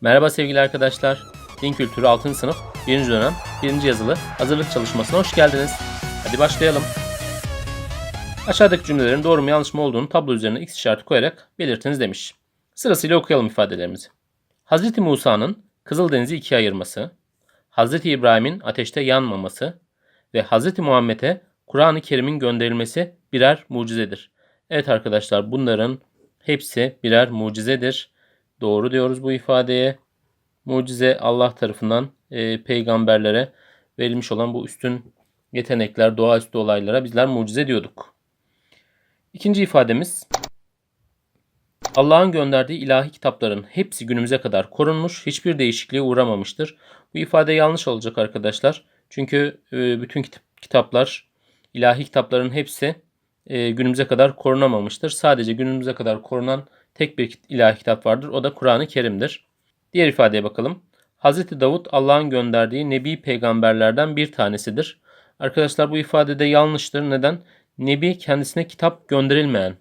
Merhaba sevgili arkadaşlar. Din Kültürü 6. sınıf 1. dönem 1. yazılı hazırlık çalışmasına hoş geldiniz. Hadi başlayalım. Aşağıdaki cümlelerin doğru mu yanlış mı olduğunu tablo üzerine x işareti koyarak belirtiniz demiş. Sırasıyla okuyalım ifadelerimizi. Hz. Musa'nın Kızıldeniz'i ikiye ayırması, Hz. İbrahim'in ateşte yanmaması ve Hz. Muhammed'e Kur'an-ı Kerim'in gönderilmesi birer mucizedir. Evet arkadaşlar bunların hepsi birer mucizedir. Doğru diyoruz bu ifadeye. Mucize Allah tarafından e, peygamberlere verilmiş olan bu üstün yetenekler, doğaüstü olaylara bizler mucize diyorduk. İkinci ifademiz Allah'ın gönderdiği ilahi kitapların hepsi günümüze kadar korunmuş, hiçbir değişikliğe uğramamıştır. Bu ifade yanlış olacak arkadaşlar. Çünkü e, bütün kitap, kitaplar, ilahi kitapların hepsi e, günümüze kadar korunamamıştır. Sadece günümüze kadar korunan tek bir ilahi kitap vardır. O da Kur'an-ı Kerim'dir. Diğer ifadeye bakalım. Hz. Davut Allah'ın gönderdiği nebi peygamberlerden bir tanesidir. Arkadaşlar bu ifade de yanlıştır. Neden? Nebi kendisine kitap gönderilmeyen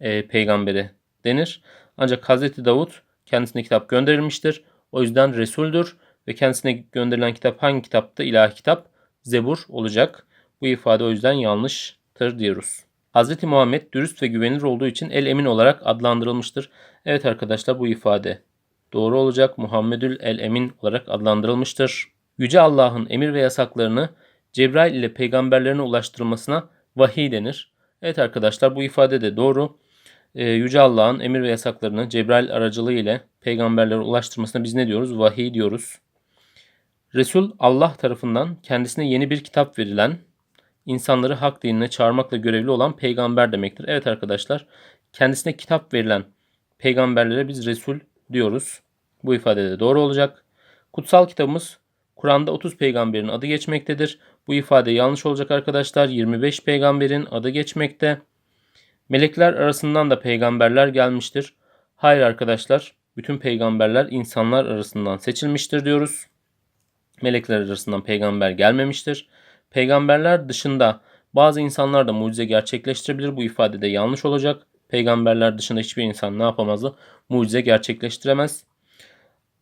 e, peygamberi denir. Ancak Hz. Davut kendisine kitap gönderilmiştir. O yüzden Resul'dür ve kendisine gönderilen kitap hangi kitaptı? İlahi kitap Zebur olacak. Bu ifade o yüzden yanlıştır diyoruz. Hz. Muhammed dürüst ve güvenilir olduğu için el emin olarak adlandırılmıştır. Evet arkadaşlar bu ifade doğru olacak. Muhammedül el emin olarak adlandırılmıştır. Yüce Allah'ın emir ve yasaklarını Cebrail ile peygamberlerine ulaştırılmasına vahiy denir. Evet arkadaşlar bu ifade de doğru. Ee, Yüce Allah'ın emir ve yasaklarını Cebrail aracılığı ile peygamberlere ulaştırmasına biz ne diyoruz? Vahiy diyoruz. Resul Allah tarafından kendisine yeni bir kitap verilen, insanları hak dinine çağırmakla görevli olan peygamber demektir. Evet arkadaşlar, kendisine kitap verilen peygamberlere biz Resul diyoruz. Bu ifade de doğru olacak. Kutsal kitabımız Kur'an'da 30 peygamberin adı geçmektedir. Bu ifade yanlış olacak arkadaşlar. 25 peygamberin adı geçmekte. Melekler arasından da peygamberler gelmiştir. Hayır arkadaşlar, bütün peygamberler insanlar arasından seçilmiştir diyoruz. Melekler arasından peygamber gelmemiştir. Peygamberler dışında bazı insanlar da mucize gerçekleştirebilir. Bu ifade de yanlış olacak. Peygamberler dışında hiçbir insan ne yapamazdı? Mucize gerçekleştiremez.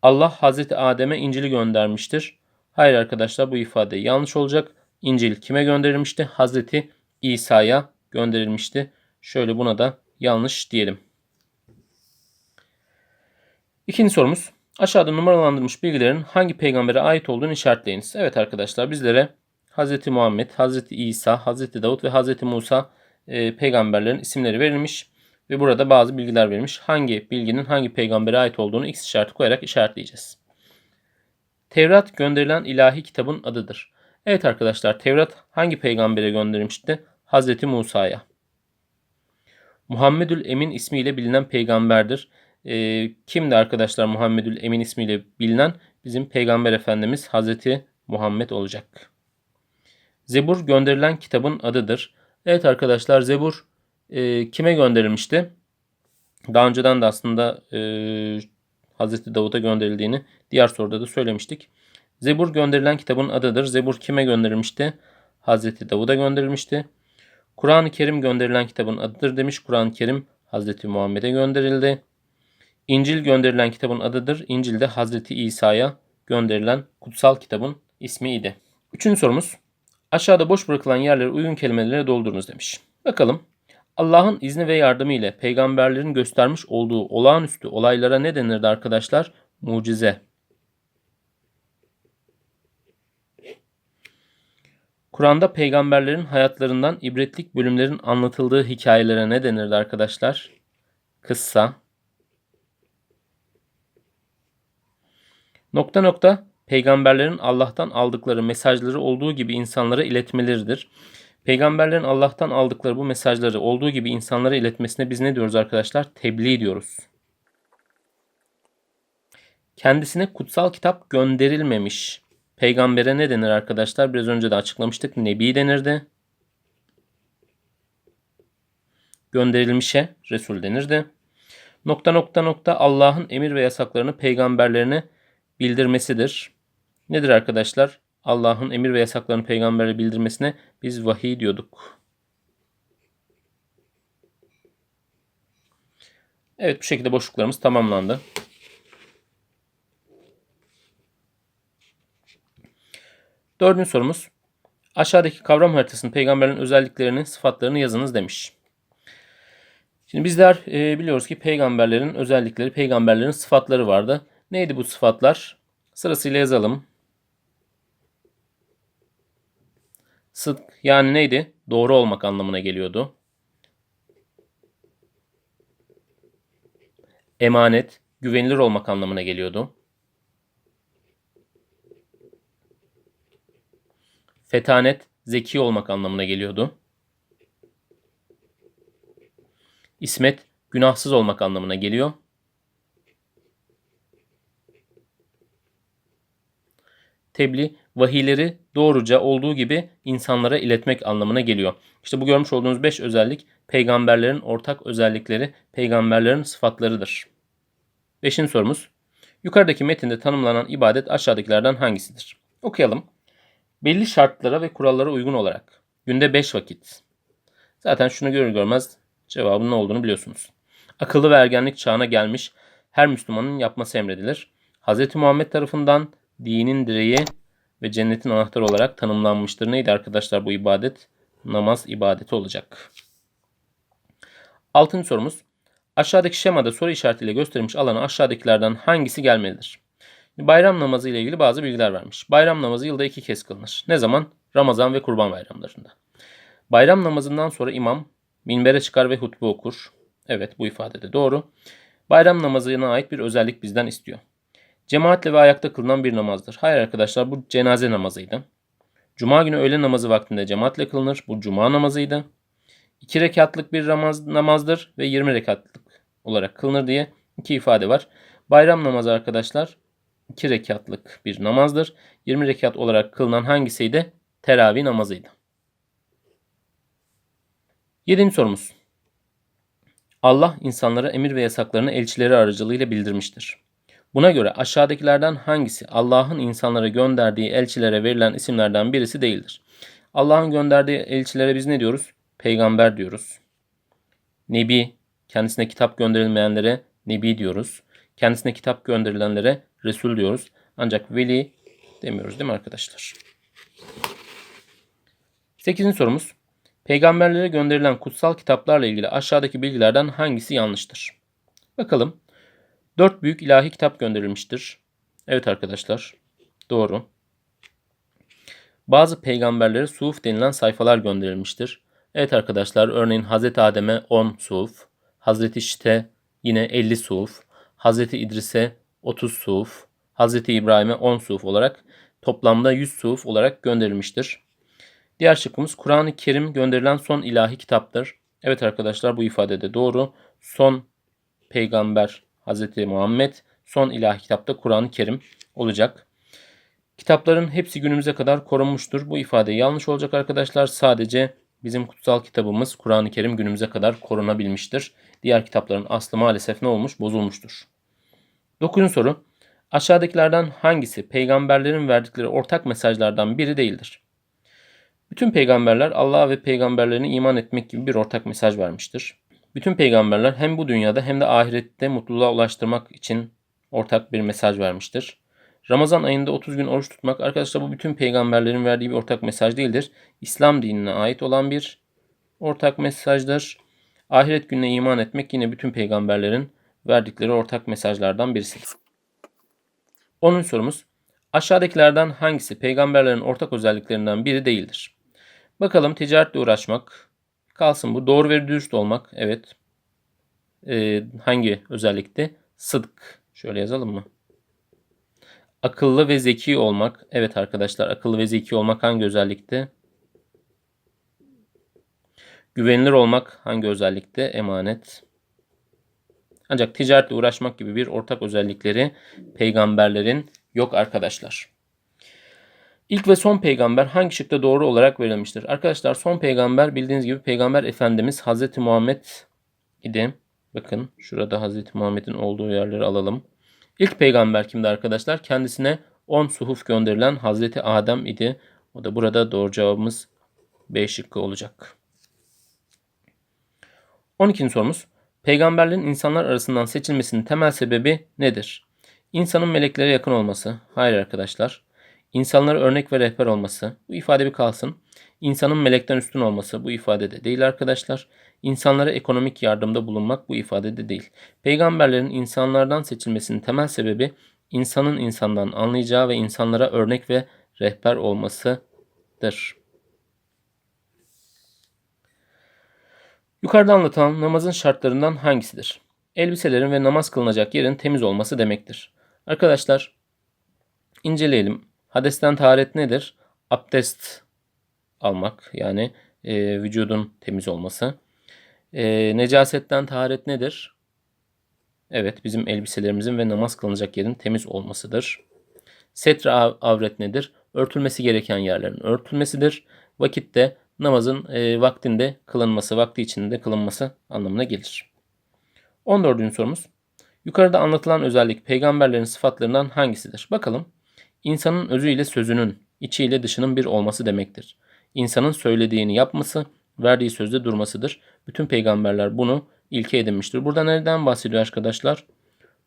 Allah Hazreti Adem'e İncil'i göndermiştir. Hayır arkadaşlar bu ifade yanlış olacak. İncil kime gönderilmişti? Hazreti İsa'ya gönderilmişti. Şöyle buna da yanlış diyelim. İkinci sorumuz. Aşağıda numaralandırılmış bilgilerin hangi peygambere ait olduğunu işaretleyiniz. Evet arkadaşlar bizlere Hz. Muhammed, Hz. İsa, Hz. Davut ve Hz. Musa e, peygamberlerin isimleri verilmiş ve burada bazı bilgiler verilmiş. Hangi bilginin hangi peygambere ait olduğunu x işareti koyarak işaretleyeceğiz. Tevrat gönderilen ilahi kitabın adıdır. Evet arkadaşlar Tevrat hangi peygambere gönderilmişti? Hz. Musa'ya. Muhammedül Emin ismiyle bilinen peygamberdir. E, kimdi arkadaşlar Muhammedül Emin ismiyle bilinen? Bizim peygamber efendimiz Hazreti Muhammed olacak. Zebur gönderilen kitabın adıdır. Evet arkadaşlar Zebur e, kime gönderilmişti? Daha önceden de aslında e, Hazreti Davut'a gönderildiğini diğer soruda da söylemiştik. Zebur gönderilen kitabın adıdır. Zebur kime gönderilmişti? Hazreti Davud'a gönderilmişti. Kur'an-ı Kerim gönderilen kitabın adıdır demiş. Kur'an-ı Kerim Hazreti Muhammed'e gönderildi. İncil gönderilen kitabın adıdır. İncil de Hazreti İsa'ya gönderilen kutsal kitabın ismi idi. Üçüncü sorumuz. Aşağıda boş bırakılan yerleri uygun kelimelerle doldurunuz demiş. Bakalım. Allah'ın izni ve yardımı ile peygamberlerin göstermiş olduğu olağanüstü olaylara ne denirdi arkadaşlar? Mucize. Kur'an'da peygamberlerin hayatlarından ibretlik bölümlerin anlatıldığı hikayelere ne denirdi arkadaşlar? Kıssa. Nokta nokta peygamberlerin Allah'tan aldıkları mesajları olduğu gibi insanlara iletmeleridir. Peygamberlerin Allah'tan aldıkları bu mesajları olduğu gibi insanlara iletmesine biz ne diyoruz arkadaşlar? Tebliğ diyoruz. Kendisine kutsal kitap gönderilmemiş. Peygambere ne denir arkadaşlar? Biraz önce de açıklamıştık. Nebi denirdi. Gönderilmişe Resul denirdi. Nokta nokta nokta Allah'ın emir ve yasaklarını peygamberlerine bildirmesidir. Nedir arkadaşlar? Allah'ın emir ve yasaklarını peygamberle bildirmesine biz vahiy diyorduk. Evet bu şekilde boşluklarımız tamamlandı. Dördüncü sorumuz. Aşağıdaki kavram haritasının peygamberin özelliklerini, sıfatlarını yazınız demiş. Şimdi bizler e, biliyoruz ki peygamberlerin özellikleri, peygamberlerin sıfatları vardı. Neydi bu sıfatlar? Sırasıyla yazalım. Sıdk yani neydi? Doğru olmak anlamına geliyordu. Emanet, güvenilir olmak anlamına geliyordu. Fetanet, zeki olmak anlamına geliyordu. İsmet, günahsız olmak anlamına geliyor. Tebliğ, vahiyleri doğruca olduğu gibi insanlara iletmek anlamına geliyor. İşte bu görmüş olduğunuz 5 özellik peygamberlerin ortak özellikleri, peygamberlerin sıfatlarıdır. Beşinci sorumuz. Yukarıdaki metinde tanımlanan ibadet aşağıdakilerden hangisidir? Okuyalım. Belli şartlara ve kurallara uygun olarak günde 5 vakit. Zaten şunu görür görmez cevabın ne olduğunu biliyorsunuz. Akıllı ve ergenlik çağına gelmiş her Müslümanın yapması emredilir. Hz. Muhammed tarafından dinin direği ve cennetin anahtarı olarak tanımlanmıştır. Neydi arkadaşlar bu ibadet? Namaz ibadeti olacak. Altıncı sorumuz. Aşağıdaki şemada soru işaretiyle gösterilmiş alana aşağıdakilerden hangisi gelmelidir? Bayram namazı ile ilgili bazı bilgiler vermiş. Bayram namazı yılda iki kez kılınır. Ne zaman? Ramazan ve Kurban bayramlarında. Bayram namazından sonra imam minbere çıkar ve hutbe okur. Evet bu ifade de doğru. Bayram namazına ait bir özellik bizden istiyor. Cemaatle ve ayakta kılınan bir namazdır. Hayır arkadaşlar bu cenaze namazıydı. Cuma günü öğle namazı vaktinde cemaatle kılınır. Bu cuma namazıydı. 2 rekatlık bir namaz, namazdır ve 20 rekatlık olarak kılınır diye iki ifade var. Bayram namazı arkadaşlar 2 rekatlık bir namazdır. 20 rekat olarak kılınan hangisiydi? Teravih namazıydı. Yedinci sorumuz. Allah insanlara emir ve yasaklarını elçileri aracılığıyla bildirmiştir. Buna göre aşağıdakilerden hangisi Allah'ın insanlara gönderdiği elçilere verilen isimlerden birisi değildir? Allah'ın gönderdiği elçilere biz ne diyoruz? Peygamber diyoruz. Nebi, kendisine kitap gönderilmeyenlere Nebi diyoruz. Kendisine kitap gönderilenlere Resul diyoruz. Ancak veli demiyoruz değil mi arkadaşlar? Sekizinci sorumuz. Peygamberlere gönderilen kutsal kitaplarla ilgili aşağıdaki bilgilerden hangisi yanlıştır? Bakalım. Dört büyük ilahi kitap gönderilmiştir. Evet arkadaşlar. Doğru. Bazı peygamberlere suhuf denilen sayfalar gönderilmiştir. Evet arkadaşlar örneğin Hz. Adem'e 10 suhuf, Hz. Şit'e yine 50 suhuf, Hz. İdris'e 30 suhuf, Hz. İbrahim'e 10 suhuf olarak toplamda 100 suhuf olarak gönderilmiştir. Diğer şıkkımız Kur'an-ı Kerim gönderilen son ilahi kitaptır. Evet arkadaşlar bu ifade de doğru. Son peygamber Hz. Muhammed, son ilahi kitapta Kur'an-ı Kerim olacak. Kitapların hepsi günümüze kadar korunmuştur. Bu ifade yanlış olacak arkadaşlar. Sadece bizim kutsal kitabımız Kur'an-ı Kerim günümüze kadar korunabilmiştir. Diğer kitapların aslı maalesef ne olmuş? Bozulmuştur. Dokuzuncu soru. Aşağıdakilerden hangisi peygamberlerin verdikleri ortak mesajlardan biri değildir? Bütün peygamberler Allah'a ve peygamberlerine iman etmek gibi bir ortak mesaj vermiştir. Bütün peygamberler hem bu dünyada hem de ahirette mutluluğa ulaştırmak için ortak bir mesaj vermiştir. Ramazan ayında 30 gün oruç tutmak arkadaşlar bu bütün peygamberlerin verdiği bir ortak mesaj değildir. İslam dinine ait olan bir ortak mesajdır. Ahiret gününe iman etmek yine bütün peygamberlerin verdikleri ortak mesajlardan birisidir. 10. sorumuz. Aşağıdakilerden hangisi peygamberlerin ortak özelliklerinden biri değildir? Bakalım ticaretle uğraşmak. Kalsın bu. Doğru ve dürüst olmak. Evet. Ee, hangi özellikti? Sıdk. Şöyle yazalım mı? Akıllı ve zeki olmak. Evet arkadaşlar akıllı ve zeki olmak hangi özellikte? Güvenilir olmak hangi özellikte? Emanet. Ancak ticaretle uğraşmak gibi bir ortak özellikleri peygamberlerin yok arkadaşlar. İlk ve son peygamber hangi şıkta doğru olarak verilmiştir? Arkadaşlar son peygamber bildiğiniz gibi peygamber efendimiz Hazreti Muhammed idi. Bakın şurada Hazreti Muhammed'in olduğu yerleri alalım. İlk peygamber kimdi arkadaşlar? Kendisine 10 suhuf gönderilen Hazreti Adem idi. O da burada doğru cevabımız B şıkkı olacak. 12. sorumuz. Peygamberlerin insanlar arasından seçilmesinin temel sebebi nedir? İnsanın meleklere yakın olması. Hayır arkadaşlar. İnsanlara örnek ve rehber olması. Bu ifade bir kalsın. İnsanın melekten üstün olması bu ifade de değil arkadaşlar. İnsanlara ekonomik yardımda bulunmak bu ifade de değil. Peygamberlerin insanlardan seçilmesinin temel sebebi insanın insandan anlayacağı ve insanlara örnek ve rehber olmasıdır. Yukarıda anlatılan namazın şartlarından hangisidir? Elbiselerin ve namaz kılınacak yerin temiz olması demektir. Arkadaşlar inceleyelim. Hadesten taharet nedir? Abdest almak yani e, vücudun temiz olması. E, necasetten taharet nedir? Evet bizim elbiselerimizin ve namaz kılınacak yerin temiz olmasıdır. Setre av- avret nedir? Örtülmesi gereken yerlerin örtülmesidir. Vakitte namazın e, vaktinde kılınması, vakti içinde kılınması anlamına gelir. 14. sorumuz. Yukarıda anlatılan özellik peygamberlerin sıfatlarından hangisidir? Bakalım. İnsanın özüyle sözünün, içiyle dışının bir olması demektir. İnsanın söylediğini yapması, verdiği sözde durmasıdır. Bütün peygamberler bunu ilke edinmiştir. Burada nereden bahsediyor arkadaşlar?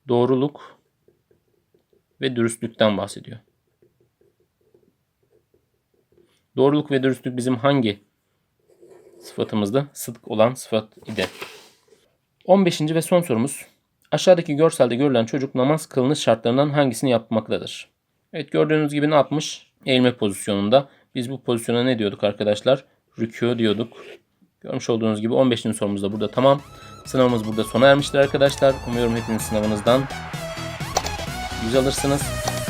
Doğruluk ve dürüstlükten bahsediyor. Doğruluk ve dürüstlük bizim hangi sıfatımızda? Sıdk olan sıfat idi. 15. ve son sorumuz. Aşağıdaki görselde görülen çocuk namaz kılınış şartlarından hangisini yapmaktadır? Evet gördüğünüz gibi ne yapmış? Eğilme pozisyonunda. Biz bu pozisyona ne diyorduk arkadaşlar? Rükû diyorduk. Görmüş olduğunuz gibi 15. sorumuz da burada tamam. Sınavımız burada sona ermiştir arkadaşlar. Umuyorum hepiniz sınavınızdan yüz alırsınız.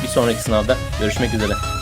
Bir sonraki sınavda görüşmek üzere.